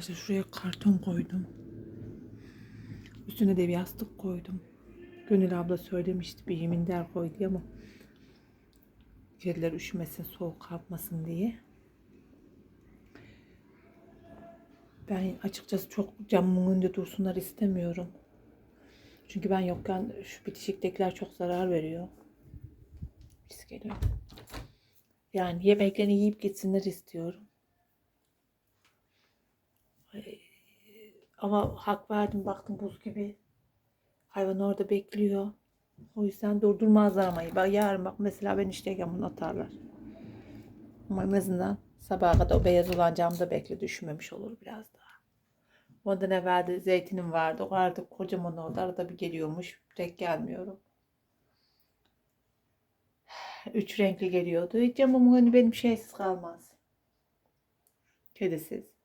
Arkadaşlar şuraya karton koydum. Üstüne de bir yastık koydum. Gönül abla söylemişti bir minder koy diye ama kediler üşümesin, soğuk kapmasın diye. Ben açıkçası çok camımın önünde dursunlar istemiyorum. Çünkü ben yokken şu bitişiktekiler çok zarar veriyor. Pis geliyor. Yani yemeklerini yiyip gitsinler istiyorum. Ama hak verdim baktım buz gibi. Hayvan orada bekliyor. O yüzden durdurmazlar ama. Bak yarın bak mesela ben işteyken bunu atarlar. Ama en azından sabaha kadar o beyaz olan camda bekle düşmemiş olur biraz daha. Ondan evvel de zeytinim vardı. O artık kocaman oldu. Arada bir geliyormuş. Tek gelmiyorum. Üç renkli geliyordu. Hiç camımın önü benim şeysiz kalmaz. Kedisiz.